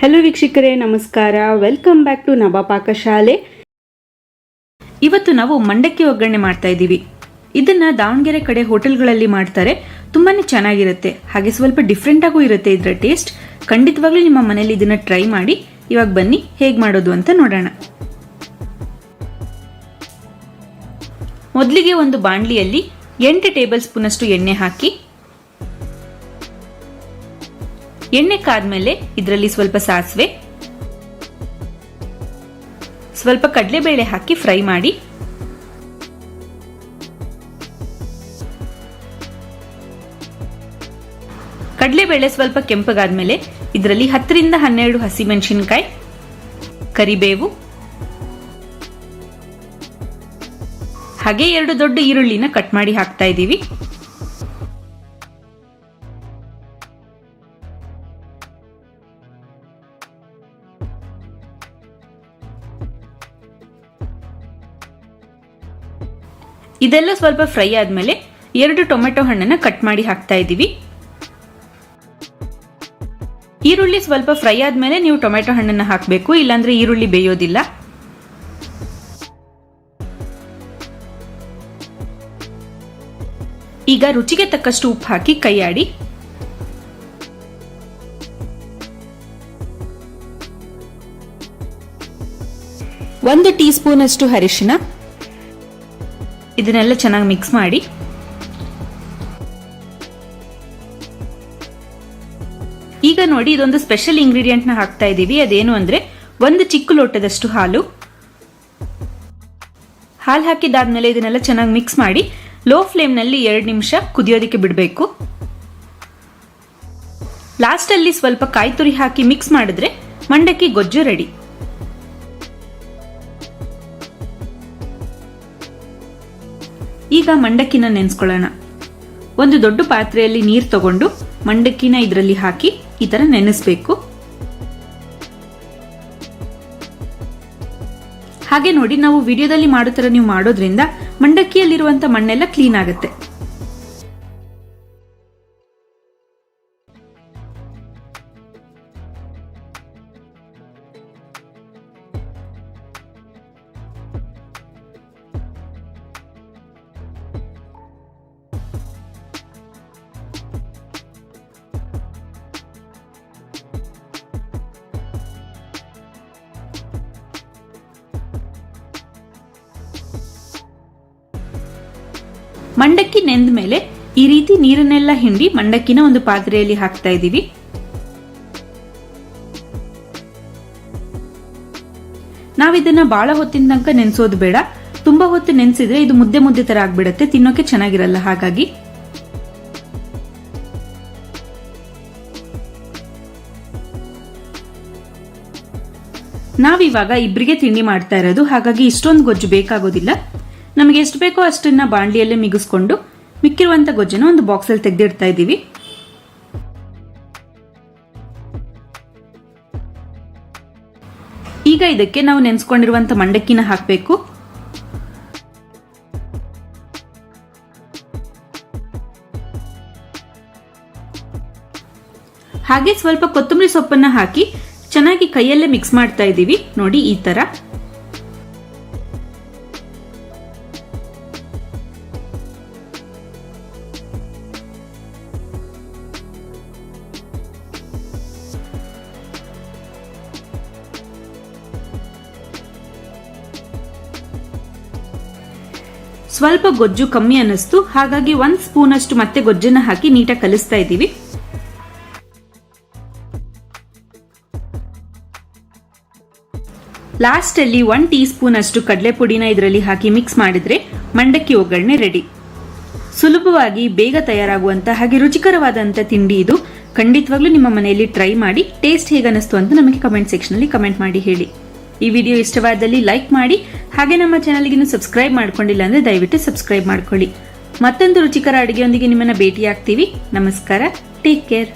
Hello ವೀಕ್ಷಕರೇ, ನಮಸ್ಕಾರ. Welcome back to Navapaka ಪಾಕಶಾಲೆ ಇವತ್ತು ನಾವು ಮಂಡಕ್ಕಿ ಒಗ್ಗರಣೆ ಮಾಡ್ತಾ ಇದ್ದೀವಿ. ಇದನ್ನ ದಾವಣಗೆರೆ ಕಡೆ ಹೋಟೆಲ್ಗಳಲ್ಲಿ ಮಾಡ್ತಾರೆ. ತುಂಬಾನೇ ಚೆನ್ನಾಗಿರುತ್ತೆ. ಹಾಗೆ ಸ್ವಲ್ಪ ಡಿಫ್ರೆಂಟ್ ಆಗೂ ಇರುತ್ತೆ ಇದರ ಟೇಸ್ಟ್ ಖಂಡಿತವಾಗ್ಲೂ ನಿಮ್ಮ ಮನೇಲಿ ಇದನ್ನ ಟ್ರೈ ಮಾಡಿ. ಇವಾಗ ಬನ್ನಿ, ಹೇಗೆ ಮಾಡೋದು ಅಂತ ನೋಡೋಣ. ಮೊದಲಿಗೆ ಒಂದು ಬಾಣಲಿಯಲ್ಲಿ ಎಂಟು ಟೇಬಲ್ ಸ್ಪೂನ್ ಅಷ್ಟು ಎಣ್ಣೆ ಹಾಕಿ ಎಣ್ಣೆ ಕಾದ್ಮೇಲೆ ಇದರಲ್ಲಿ ಸ್ವಲ್ಪ ಸಾಸಿವೆ, ಸ್ವಲ್ಪ ಕಡಲೆಬೇಳೆ ಹಾಕಿ ಫ್ರೈ ಮಾಡಿ, ಕಡಲೆಬೇಳೆ ಸ್ವಲ್ಪ ಕೆಂಪಗಾದ್ಮೇಲೆ ಇದರಲ್ಲಿ ಹತ್ತರಿಂದ ಹನ್ನೆರಡು ಹಸಿಮೆಣಸಿನಕಾಯಿ, ಕರಿಬೇವು, ಹಾಗೆ ಎರಡು ದೊಡ್ಡ ಈರುಳ್ಳಿನ ಕಟ್ ಮಾಡಿ ಹಾಕ್ತಾ ಇದ್ದೀವಿ. ಇದೆಲ್ಲ ಸ್ವಲ್ಪ ಫ್ರೈ ಆದ್ಮೇಲೆ ಎರಡು ಟೊಮೆಟೊ ಹಣ್ಣನ್ನ ಕಟ್ ಮಾಡಿ ಹಾಕ್ತಾ ಇದ್ದೀವಿ ಈರುಳ್ಳಿ ಸ್ವಲ್ಪ ಫ್ರೈ ಆದಮೇಲೆ ನೀವು ಟೊಮೆಟೊ ಹಣ್ಣನ್ನ ಹಾಕಬೇಕು, ಇಲ್ಲಾಂದ್ರೆ ಈರುಳ್ಳಿ ಬೇಯೋದಿಲ್ಲ. ಈಗ ರುಚಿಗೆ ತಕ್ಕಷ್ಟು ಉಪ್ಪು ಹಾಕಿ ಕೈಯಾಡಿ. ಒಂದು ಟೀ ಸ್ಪೂನ್ ಅಷ್ಟು ಅರಿಶಿನ ಇದನ್ನೆಲ್ಲ ಚೆನ್ನಾಗಿ ಮಿಕ್ಸ್ ಮಾಡಿ. ಈಗ ನೋಡಿ ಇದೊಂದು ಸ್ಪೆಷಲ್ ಇಂಗ್ರೀಡಿಯೆಂಟ್ನ ಹಾಕ್ತಾ ಇದ್ದೀವಿ ಅದೇನು ಅಂದ್ರೆ ಒಂದು ಚಿಕ್ಕ ಲೋಟದಷ್ಟು ಹಾಲು. ಹಾಲು ಹಾಕಿದಾದ್ಮೇಲೆ ಇದನ್ನೆಲ್ಲ ಚೆನ್ನಾಗಿ ಮಿಕ್ಸ್ ಮಾಡಿ ಲೋ ಫ್ಲೇಮ್ನಲ್ಲಿ ಎರಡು ನಿಮಿಷ ಕುದಿಯೋದಕ್ಕೆ ಬಿಡಬೇಕು. ಲಾಸ್ಟಲ್ಲಿ ಸ್ವಲ್ಪ ಕಾಯಿ ತುರಿ ಹಾಕಿ ಮಿಕ್ಸ್ ಮಾಡಿದ್ರೆ ಮಂಡಕ್ಕಿ ಗೊಜ್ಜು ರೆಡಿ ಈಗ ಮಂಡಕ್ಕಿನ ನೆನೆಸ್ಕೊಳ್ಳೋಣ. ಒಂದು ದೊಡ್ಡ ಪಾತ್ರೆಯಲ್ಲಿ ನೀರು ತಗೊಂಡು ಮಂಡಕ್ಕಿನ ಇದರಲ್ಲಿ ಹಾಕಿ ಈ ಥರ ನೆನೆಸ್ಬೇಕು. ಹಾಗೆ ನೋಡಿ ನಾವು ವಿಡಿಯೋದಲ್ಲಿ ಮಾಡೋ ಥರ ನೀವು ಮಾಡೋದ್ರಿಂದ ಮಂಡಕ್ಕಿಯಲ್ಲಿರುವಂಥ ಮಣ್ಣೆಲ್ಲ ಕ್ಲೀನ್ ಆಗುತ್ತೆ. ಮಂಡಕ್ಕಿ ನೆಂದ ಮೇಲೆ ಈ ರೀತಿ ನೀರನ್ನೆಲ್ಲ ಹಿಂಡಿ ಮಂಡಕ್ಕಿನ ಒಂದು ಪಾತ್ರೆಯಲ್ಲಿ ಹಾಕ್ತಾ ಇದ್ದೀವಿ. ನಾವಿದನ್ನ ಬಹಳ ಹೊತ್ತಿನ ತನಕ ನೆನ್ಸೋದು ಬೇಡ. ತುಂಬಾ ಹೊತ್ತು ನೆನ್ಸಿದ್ರೆ ಇದು ಮುದ್ದೆ ಮುದ್ದೆ ತರ ಆಗ್ಬಿಡತ್ತೆ. ತಿನ್ನೋಕೆ ಚೆನ್ನಾಗಿರಲ್ಲ ಹಾಗಾಗಿ. ನಾವಿವಾಗ ಇಬ್ರಿಗೆ ತಿಂಡಿ ಮಾಡ್ತಾ ಇರೋದು. ಹಾಗಾಗಿ ಇಷ್ಟೊಂದು ಗೊಜ್ಜು ಬೇಕಾಗೋದಿಲ್ಲ. ನಮಗೆ ಎಷ್ಟು ಬೇಕೋ ಅಷ್ಟನ್ನ ಬಾಣಲಿಯಲ್ಲೇ ಮಿಗಿಸ್ಕೊಂಡು ಮಿಕ್ಕಿರುವಂತ ಗೊಜ್ಜನ್ನು ಒಂದು ಬಾಕ್ಸಲ್ಲಿ ತೆಗೆದಿಡ್ತಾ ಇದ್ದೀವಿ. ಈಗ ಇದಕ್ಕೆ ನಾವು ನೆನೆಸ್ಕೊಂಡಿರುವಂಥ ಮಂಡಕ್ಕಿನ ಹಾಕಬೇಕು. ಹಾಗೆ ಸ್ವಲ್ಪ ಕೊತ್ತಂಬರಿ ಸೊಪ್ಪನ್ನ ಹಾಕಿ ಚೆನ್ನಾಗಿ ಕೈಯಲ್ಲೇ ಮಿಕ್ಸ್ ಮಾಡ್ತಾ ಇದ್ದೀವಿ. ನೋಡಿ ಈ ತರ. ಸ್ವಲ್ಪ ಗೊಜ್ಜು ಕಮ್ಮಿ ಅನ್ನಿಸ್ತು. ಹಾಗಾಗಿ ಒಂದ್ ಸ್ಪೂನ್ ಅಷ್ಟು ಮತ್ತೆ ಗೊಜ್ಜನ್ನ ಹಾಕಿ ನೀಟಾಗಿ ಕಲಿಸ್ತಾ ಇದ್ದೀವಿ. ಲಾಸ್ಟ್ ಅಲ್ಲಿ ಒನ್ ಟೀ ಸ್ಪೂನ್ ಅಷ್ಟು ಕಡಲೆ ಪುಡಿನ ಇದರಲ್ಲಿ ಹಾಕಿ ಮಿಕ್ಸ್ ಮಾಡಿದ್ರೆ ಮಂಡಕ್ಕಿ ಒಗ್ಗರಣೆ ರೆಡಿ. ಸುಲಭವಾಗಿ ಬೇಗ ತಯಾರಾಗುವಂತ ಹಾಗೆ ರುಚಿಕರವಾದಂತ ತಿಂಡಿ ಇದು. ಖಂಡಿತವಾಗ್ಲೂ ನಿಮ್ಮ ಮನೆಯಲ್ಲಿ ಟ್ರೈ ಮಾಡಿ, ಟೇಸ್ಟ್ ಹೇಗನ್ನಿಸ್ತು ಅಂತ ನಮಗೆ ಕಮೆಂಟ್ ಸೆಕ್ಷನ್ ಅಲ್ಲಿ ಕಮೆಂಟ್ ಮಾಡಿ ಹೇಳಿ. ಈ ವಿಡಿಯೋ ಇಷ್ಟವಾದಲ್ಲಿ ಲೈಕ್ ಮಾಡಿ, ಹಾಗೆ ನಮ್ಮ ಚಾನಲ್ಗೆ ಸಬ್ಸ್ಕ್ರೈಬ್ ಮಾಡ್ಕೊಂಡಿಲ್ಲ ಅಂದ್ರೆ ದಯವಿಟ್ಟು ಸಬ್ಸ್ಕ್ರೈಬ್ ಮಾಡ್ಕೊಳ್ಳಿ. ಮತ್ತೊಂದು ರುಚಿಕರ ಅಡುಗೆಯೊಂದಿಗೆ ನಿಮ್ಮನ್ನ ಭೇಟಿಯಾಗ್ತೀವಿ. ನಮಸ್ಕಾರ. Take care